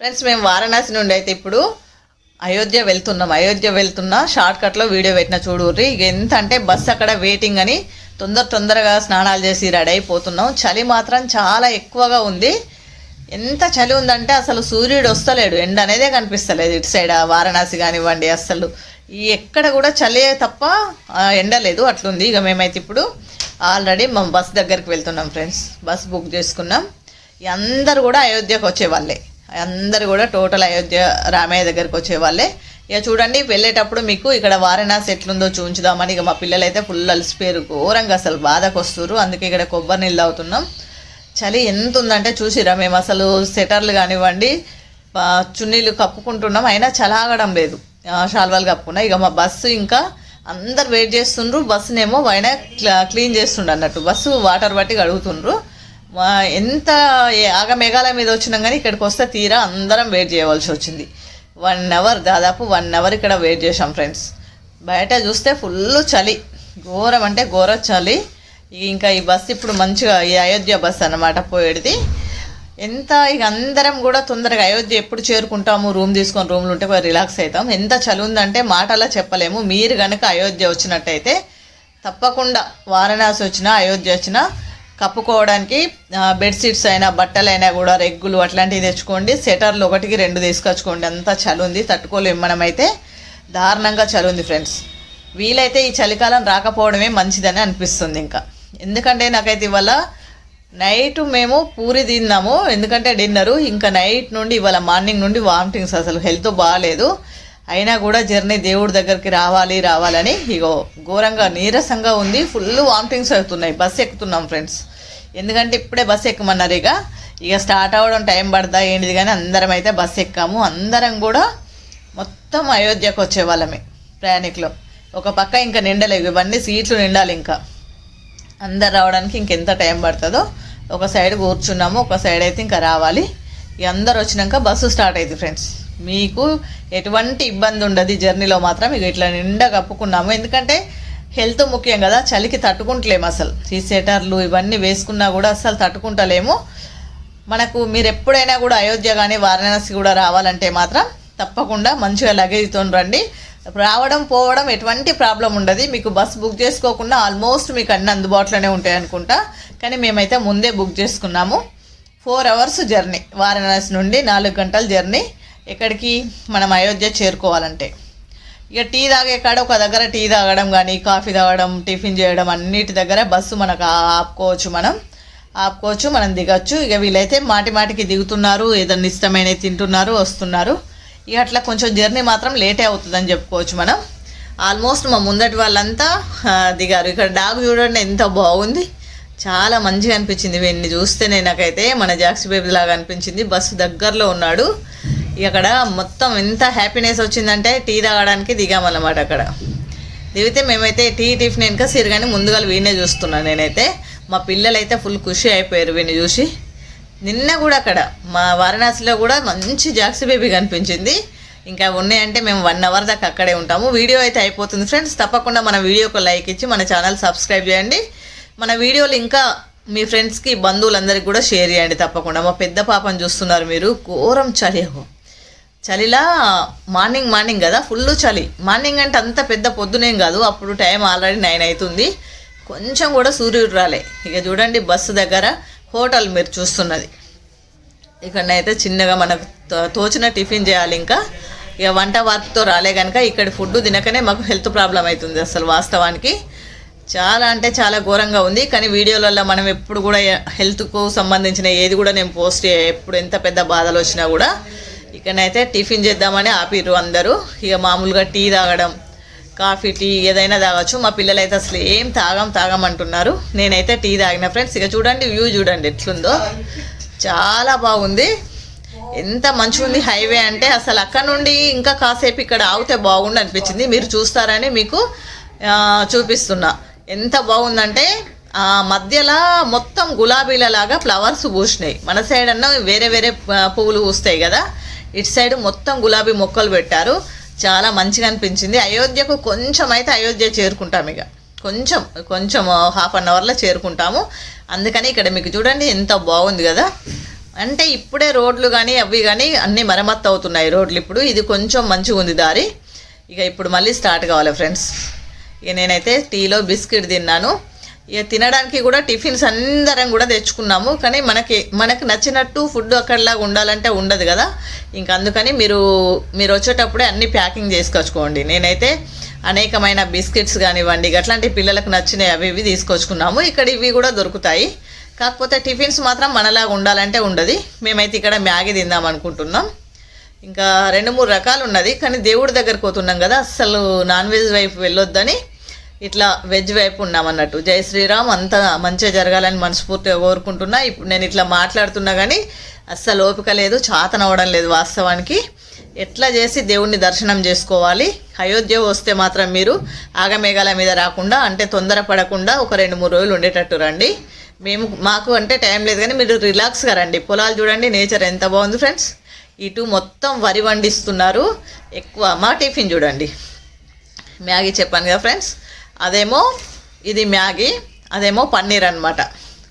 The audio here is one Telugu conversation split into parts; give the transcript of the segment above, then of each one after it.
ఫ్రెండ్స్ మేము వారణాసి నుండి అయితే ఇప్పుడు అయోధ్య వెళ్తున్నాం. అయోధ్య వెళ్తున్నా షార్ట్ కట్లో వీడియో పెట్టిన చూడుర్రి. ఇక ఎంత అంటే బస్ అక్కడ వెయిటింగ్ అని తొందర తొందరగా స్నానాలు చేసి రెడీ అయిపోతున్నాం. చలి మాత్రం చాలా ఎక్కువగా ఉంది. ఎంత చలి ఉందంటే అసలు సూర్యుడు వస్తలేడు. ఎండ అనేదే కనిపిస్తలేదు ఇటు సైడ్ వారణాసి కానివ్వండి అసలు ఈ ఎక్కడ కూడా చలి తప్ప ఎండ లేదు. అట్లుంది. ఇక మేమైతే ఇప్పుడు ఆల్రెడీ మా బస్ దగ్గరికి వెళ్తున్నాం ఫ్రెండ్స్ బస్ బుక్ చేసుకున్నాం. అందరు కూడా అయోధ్యకు వచ్చే వాళ్ళే. అందరు కూడా టోటల్ అయోధ్య రామయ్య దగ్గరికి వచ్చేవాళ్ళే. ఇక చూడండి వెళ్ళేటప్పుడు మీకు ఇక్కడ వారణాసి ఎట్లుందో చూపించుదామని ఇక మా పిల్లలు అయితే ఫుల్ అలసిపోయారు ఘోరంగా అసలు బాధకు వస్తున్నారు అందుకే ఇక్కడ కొబ్బరి నీళ్ళు అవుతున్నాం చలి ఎంత ఉందంటే చూసిరా మేము అసలు సెటర్లు కానివ్వండి చున్నీలు కప్పుకుంటున్నాం. అయినా చలాగడం లేదు. షాల్వాలు కప్పుకున్నా. ఇక మా బస్సు ఇంకా అందరు వెయిట్ చేస్తుండ్రు. బస్సునేమో ఆయన క్లీన్ చేస్తుండ్రు అన్నట్టు. బస్సు వాటర్ బట్టి కడుగుతుండ్రు. ఎంత ఆగమేఘాల ఆగ మీద వచ్చినాం కానీ ఇక్కడికి వస్తే తీరా అందరం వెయిట్ చేయవలసి వచ్చింది. వన్ అవర్ దాదాపు వన్ అవర్ ఇక్కడ వెయిట్ చేసాం ఫ్రెండ్స్ బయట చూస్తే ఫుల్ చలి. ఘోరం అంటే ఘోర చలి. ఇంకా ఈ బస్సు ఇప్పుడు మంచిగా ఈ అయోధ్య బస్సు అన్నమాట పోయేది ఎంత ఇక అందరం కూడా తొందరగా అయోధ్య ఎప్పుడు చేరుకుంటాము? రూమ్ తీసుకొని రూమ్లు ఉంటే రిలాక్స్ అవుతాం. ఎంత చలి ఉందంటే మాటలా చెప్పలేము. మీరు కనుక అయోధ్య వచ్చినట్టయితే తప్పకుండా వారణాసి వచ్చినా అయోధ్య వచ్చినా కప్పుకోవడానికి బెడ్షీట్స్ అయినా బట్టలైనా కూడా రెగ్గులు అట్లాంటివి తెచ్చుకోండి. సెటర్లు ఒకటికి రెండు తీసుకొచ్చుకోండి. అంతా చలి ఉంది తట్టుకోలేము మనమైతే. దారుణంగా చలుంది ఫ్రెండ్స్ వీలైతే ఈ చలికాలం రాకపోవడమే మంచిదని అనిపిస్తుంది ఇంకా. ఎందుకంటే నాకైతే ఇవాళ నైట్ మేము పూరి తిన్నాము. ఎందుకంటే డిన్నరు ఇంకా నైట్ నుండి ఇవాళ మార్నింగ్ నుండి వామిటింగ్స్ అసలు హెల్త్ బాగాలేదు అయినా కూడా జర్నీ దేవుడి దగ్గరికి రావాలి రావాలని ఇగో ఘోరంగా నీరసంగా ఉంది. ఫుల్ వామిటింగ్స్ అవుతున్నాయి. బస్ ఎక్కుతున్నాం ఫ్రెండ్స్ ఎందుకంటే ఇప్పుడే బస్సు ఎక్కమన్నారు ఇక. ఇక స్టార్ట్ అవ్వడం టైం పడదా ఏంటిది కానీ అందరం అయితే బస్సు ఎక్కాము. అందరం కూడా మొత్తం అయోధ్యకు వచ్చే వాళ్ళమే ప్రయాణికులు. ఒక పక్క ఇంకా నిండలేవు. ఇవన్నీ సీట్లు నిండాలి ఇంకా. అందరు రావడానికి ఇంకెంత టైం పడుతుందో. ఒక సైడ్ కూర్చున్నాము. ఒక సైడ్ అయితే ఇంకా రావాలి. ఇక అందరు వచ్చినాక బస్సు స్టార్ట్ అయింది ఫ్రెండ్స్ మీకు ఎటువంటి ఇబ్బంది ఉండదు ఈ జర్నీలో మాత్రం. ఇక ఇట్లా నిండా కప్పుకున్నాము. ఎందుకంటే హెల్త్ ముఖ్యం కదా చలికి తట్టుకుంటలేము అసలు. ఈ సెటర్లు ఇవన్నీ వేసుకున్నా కూడా అసలు తట్టుకుంటలేము. మనకు మీరు ఎప్పుడైనా కూడా అయోధ్య కానీ వారణాసి కూడా రావాలంటే మాత్రం తప్పకుండా మంచిగా లగేజ్తో రండి. రావడం పోవడం ఎటువంటి ప్రాబ్లం ఉండదు. మీకు బస్ బుక్ చేసుకోకుండా ఆల్మోస్ట్ మీకు అన్ని అందుబాటులోనే ఉంటాయి అనుకుంటా. కానీ మేమైతే ముందే బుక్ చేసుకున్నాము. ఫోర్ అవర్స్ జర్నీ వారణాసి నుండి నాలుగు గంటల జర్నీ ఎక్కడికి మనం అయోధ్య చేరుకోవాలంటే. ఇక టీ తాగే కాడ ఒక దగ్గర టీ తాగడం కానీ కాఫీ తాగడం టిఫిన్ చేయడం అన్నిటి దగ్గర బస్సు మనకు ఆపుకోవచ్చు మనం. ఆపుకోవచ్చు మనం దిగచ్చు. ఇక వీళ్ళైతే మాటి మాటికి దిగుతున్నారు ఏదన్నా ఇష్టమైనవి తింటున్నారు వస్తున్నారు. ఇక అట్లా కొంచెం జర్నీ మాత్రం లేటే అవుతుందని చెప్పుకోవచ్చు మనం. ఆల్మోస్ట్ మా ముందటి వాళ్ళంతా దిగారు. ఇక్కడ డాగ్ చూడండి ఎంత బాగుంది. చాలా మంచిగా అనిపించింది వీడిని చూస్తేనే నాకైతే మన జాక్సీ బేబీ లాగా అనిపించింది. బస్సు దగ్గరలో ఉన్నాడు. అక్కడ మొత్తం ఎంత హ్యాపీనెస్ వచ్చిందంటే టీ తాగడానికి దిగామన్నమాట అక్కడ. దిగితే మేమైతే టీ టిఫిన్ వెనుక సిరగాని ముందుగా వీడినే చూస్తున్నాను నేనైతే. మా పిల్లలైతే ఫుల్ ఖుషి అయిపోయారు వీడిని చూసి. నిన్న కూడా అక్కడ మా వారణాసిలో కూడా మంచి జాక్సీ బేబీ కనిపించింది. ఇంకా ఉన్నాయంటే మేము వన్ అవర్ దాకా అక్కడే ఉంటాము. వీడియో అయితే అయిపోతుంది ఫ్రెండ్స్. తప్పకుండా మన వీడియోకి లైక్ ఇచ్చి మన ఛానల్ సబ్స్క్రైబ్ చేయండి. మన వీడియోలు ఇంకా మీ ఫ్రెండ్స్కి బంధువులందరికీ కూడా షేర్ చేయండి తప్పకుండా. మా పెద్ద పాపను చూస్తున్నారు మీరు. ఘోరం చలి చలిలా మార్నింగ్ మార్నింగ్ కదా ఫుల్ చలి. మార్నింగ్ అంటే అంత పెద్ద పొద్దునేం కాదు అప్పుడు టైం ఆల్రెడీ నైన్ అవుతుంది కొంచెం కూడా సూర్యుడు రాలే. ఇక చూడండి బస్సు దగ్గర హోటల్ మీరు చూస్తున్నది. ఇక్కడనైతే చిన్నగా మనకు తో- తోచిన టిఫిన్ చేయాలి ఇంకా. ఇక వంట వర్క్తో రాలే కనుక ఇక్కడ ఫుడ్ తినకనే మాకు హెల్త్ ప్రాబ్లం అవుతుంది అసలు వాస్తవానికి. చాలా అంటే చాలా ఘోరంగా ఉంది కానీ వీడియోలలో మనం ఎప్పుడు కూడా హెల్త్కు సంబంధించిన ఏది కూడా నేను పోస్ట్ ఎప్పుడు ఎంత పెద్ద బాధలు వచ్చినా కూడా ఇక్కడనైతే టిఫిన్ చేద్దామని ఆపిర్రు అందరూ. ఇక మామూలుగా టీ తాగడం కాఫీ టీ ఏదైనా తాగొచ్చు. మా పిల్లలు అయితే అసలు ఏం తాగం తాగమంటున్నారు నేనైతే టీ తాగిన ఫ్రెండ్స్. ఇక చూడండి వ్యూ చూడండి ఎట్లుందో. చాలా బాగుంది. ఎంత మంచిగా ఉంది హైవే అంటే అసలు అక్కడ నుండి ఇంకా కాసేపు ఇక్కడ ఆగితే బాగుండు అనిపించింది. మీరు చూస్తారని మీకు చూపిస్తున్నా. ఎంత బాగుందంటే ఆ మధ్యలో మొత్తం గులాబీల లాగా ఫ్లవర్స్ పూసినాయి. మన సైడ్ అన్న వేరే వేరే పువ్వులు పూస్తాయి కదా. ఇటు సైడ్ మొత్తం గులాబీ మొక్కలు పెట్టారు. చాలా మంచిగా అనిపించింది. అయోధ్యకు కొంచెం అయితే అయోధ్య చేరుకుంటాం ఇక. కొంచెం కొంచెం హాఫ్ అన్ అవర్లో చేరుకుంటాము. అందుకని ఇక్కడ మీకు చూడండి ఎంత బాగుంది కదా. అంటే ఇప్పుడే రోడ్లు కానీ అవి కానీ అన్నీ మరమ్మత్తు అవుతున్నాయి రోడ్లు ఇప్పుడు. ఇది కొంచెం మంచిగా ఉంది దారి. ఇక ఇప్పుడు మళ్ళీ స్టార్ట్ కావాలి ఫ్రెండ్స్ ఇక నేనైతే టీలో బిస్కెట్ తిన్నాను. ఇక తినడానికి కూడా టిఫిన్స్ అందరం కూడా తెచ్చుకున్నాము. కానీ మనకి మనకు నచ్చినట్టు ఫుడ్ అక్కడలాగా ఉండాలంటే ఉండదు కదా. ఇంక అందుకని మీరు మీరు వచ్చేటప్పుడే అన్ని ప్యాకింగ్ చేసుకొచ్చుకోండి. నేనైతే అనేకమైన బిస్కెట్స్ కానివ్వండి అట్లాంటి పిల్లలకు నచ్చినవి అవి ఇవి తీసుకొచ్చుకున్నాము. ఇక్కడ ఇవి కూడా దొరుకుతాయి. కాకపోతే టిఫిన్స్ మాత్రం మనలాగా ఉండాలంటే ఉండదు. మేమైతే ఇక్కడ మ్యాగీ తిందాం అనుకుంటున్నాం. ఇంకా రెండు మూడు రకాలు ఉన్నది. కానీ దేవుడి దగ్గరకు పోతున్నాం కదా. అస్సలు నాన్ వెజ్ వైపు వెళ్ళొద్దని. ఇట్లా వెజ్ వైపు ఉన్నామన్నట్టు జై శ్రీరామ్ అంతా మంచిగా జరగాలని మనస్ఫూర్తిగా కోరుకుంటున్నా. ఇప్పుడు నేను ఇట్లా మాట్లాడుతున్నా కానీ అస్సలు ఓపిక లేదు చాతనవడం లేదు వాస్తవానికి. ఎట్లా చేసి దేవుణ్ణి దర్శనం చేసుకోవాలి? అయోధ్య వస్తే మాత్రం మీరు ఆగమేఘాల మీద రాకుండా అంటే తొందరపడకుండా ఒక రెండు మూడు రోజులు ఉండేటట్టు రండి. మేము మాకు అంటే టైం లేదు కానీ మీరు రిలాక్స్గా రండి. పొలాలు చూడండి నేచర్ ఎంత బాగుంది ఫ్రెండ్స్. ఇటు మొత్తం వరి వండిస్తున్నారు. ఎక్కువ మా టిఫిన్ చూడండి. మ్యాగీ చెప్పాను కదా ఫ్రెండ్స్. అదేమో ఇది మ్యాగీ అదేమో పన్నీర్ అనమాట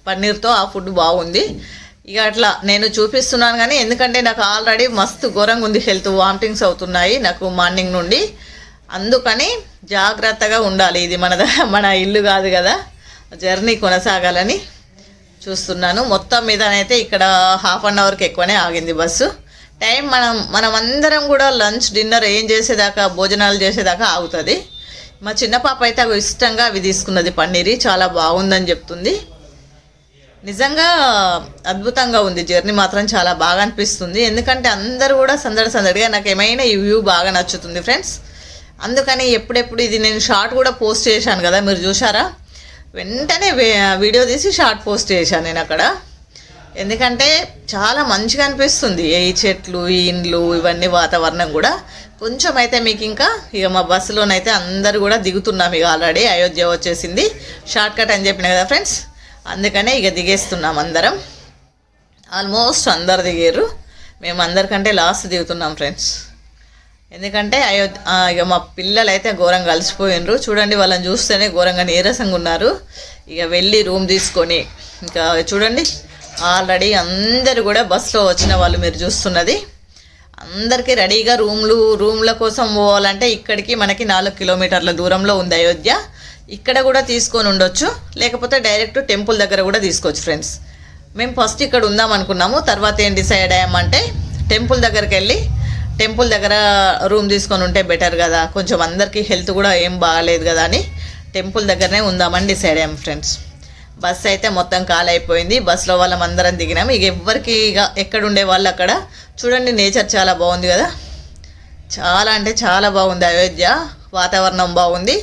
పన్నీర్తో ఆ ఫుడ్ బాగుంది. ఇక అట్లా నేను చూపిస్తున్నాను కానీ ఎందుకంటే నాకు ఆల్రెడీ మస్తు ఘోరంగా ఉంది హెల్త్ వామిటింగ్స్ అవుతున్నాయి నాకు మార్నింగ్ నుండి. అందుకని జాగ్రత్తగా ఉండాలి. ఇది మన మన ఇల్లు కాదు కదా. జర్నీ కొనసాగాలని చూస్తున్నాను. మొత్తం మీదనైతే ఇక్కడ హాఫ్ అన్ అవర్కి ఎక్కువనే ఆగింది బస్సు. టైం మనం మనం అందరం కూడా లంచ్ డిన్నర్ ఏం చేసేదాకా భోజనాలు చేసేదాకా ఆగుతుంది. మా చిన్న పాప అయితే అవి ఇష్టంగా అవి తీసుకున్నది పన్నీరి. చాలా బాగుందని చెప్తుంది. నిజంగా అద్భుతంగా ఉంది. జర్నీ మాత్రం చాలా బాగా అనిపిస్తుంది. ఎందుకంటే అందరూ కూడా సందడి సందడిగా నాకు ఏమైనా ఈ వ్యూ బాగా నచ్చుతుంది ఫ్రెండ్స్. అందుకని ఎప్పుడెప్పుడు ఇది నేను షార్ట్ కూడా పోస్ట్ చేశాను కదా మీరు చూసారా వెంటనే వీడియో తీసి షార్ట్ పోస్ట్ చేశాను నేను అక్కడ. ఎందుకంటే చాలా మంచిగా అనిపిస్తుంది. ఈ చెట్లు ఈ ఇండ్లు ఇవన్నీ వాతావరణం కూడా. కొంచెం అయితే మీకు ఇంకా ఇక మా బస్సులోనైతే అందరూ కూడా దిగుతున్నాం ఇక ఆల్రెడీ అయోధ్య వచ్చేసింది. షార్ట్ కట్ అని చెప్పిన కదా ఫ్రెండ్స్ అందుకనే ఇక దిగేస్తున్నాం అందరం. ఆల్మోస్ట్ అందరు దిగారు. మేము అందరికంటే లాస్ట్ దిగుతున్నాం ఫ్రెండ్స్ ఎందుకంటే అయోధ్య ఇక మా పిల్లలు అయితే ఘోరంగా అలసిపోయినరు చూడండి వాళ్ళని చూస్తేనే ఘోరంగా నీరసంగా ఉన్నారు. ఇక వెళ్ళి రూమ్ తీసుకొని ఇంకా చూడండి ఆల్రెడీ అందరు కూడా బస్సులో వచ్చిన వాళ్ళు మీరు చూస్తున్నది. అందరికీ రెడీగా రూమ్లు రూమ్ల కోసం పోవాలంటే ఇక్కడికి మనకి నాలుగు కిలోమీటర్ల దూరంలో ఉంది అయోధ్య. ఇక్కడ కూడా తీసుకొని ఉండొచ్చు. లేకపోతే డైరెక్ట్ టెంపుల్ దగ్గర కూడా తీసుకోవచ్చు ఫ్రెండ్స్. మేము ఫస్ట్ ఇక్కడ ఉందాం అనుకున్నాము. తర్వాత ఏం డిసైడ్ అయ్యామంటే టెంపుల్ దగ్గరికి వెళ్ళి టెంపుల్ దగ్గర రూమ్ తీసుకొని ఉంటే బెటర్ కదా. కొంచెం అందరికీ హెల్త్ కూడా ఏం బాగాలేదు కదా అని టెంపుల్ దగ్గరనే ఉందామని డిసైడ్ అయ్యాం ఫ్రెండ్స్. బస్ అయితే మొత్తం ఖాళీ అయిపోయింది బస్సులో వాళ్ళం అందరం దిగినాం. ఇక ఎవ్వరికి ఇక ఎక్కడ ఉండే వాళ్ళు అక్కడ? చూడండి నేచర్ చాలా బాగుంది కదా. చాలా అంటే చాలా బాగుంది అయోధ్య. వాతావరణం బాగుంది.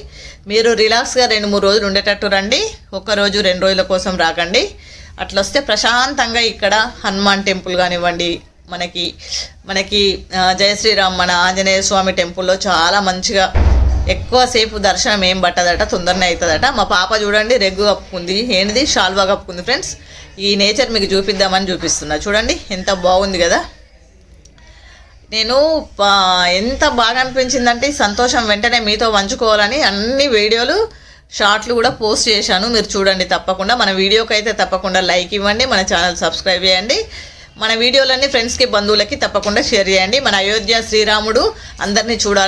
మీరు రిలాక్స్గా రెండు మూడు రోజులు ఉండేటట్టు రండి. ఒక్కరోజు రెండు రోజుల కోసం రాకండి. అట్లా వస్తే ప్రశాంతంగా ఇక్కడ హనుమాన్ టెంపుల్ కానివ్వండి మనకి మనకి జయశ్రీరామ్ జయ శ్రీరామ్ మన ఆంజనేయ స్వామి టెంపుల్లో చాలా మంచిగా ఎక్కువసేపు దర్శనం ఏం పట్టదట తొందరనే అవుతుందట మా పాప చూడండి రెగ్గు కప్పుకుంది. ఏంటిది? షాల్వా కప్పుకుంది. ఫ్రెండ్స్ ఈ నేచర్ మీకు చూపిద్దామని చూపిస్తున్నా. చూడండి ఎంత బాగుంది కదా. నేను పా- ఎంత బాగా అనిపించిందంటే సంతోషం వెంటనే మీతో పంచుకోవాలని అన్ని వీడియోలు షార్ట్లు కూడా పోస్ట్ చేశాను. మీరు చూడండి తప్పకుండా. మన వీడియోకి అయితే తప్పకుండా లైక్ ఇవ్వండి. మన ఛానల్ సబ్స్క్రైబ్ చేయండి. మన వీడియోలన్నీ ఫ్రెండ్స్కి బంధువులకి తప్పకుండా షేర్ చేయండి. మన అయోధ్య శ్రీరాముడు అందరినీ చూడాలి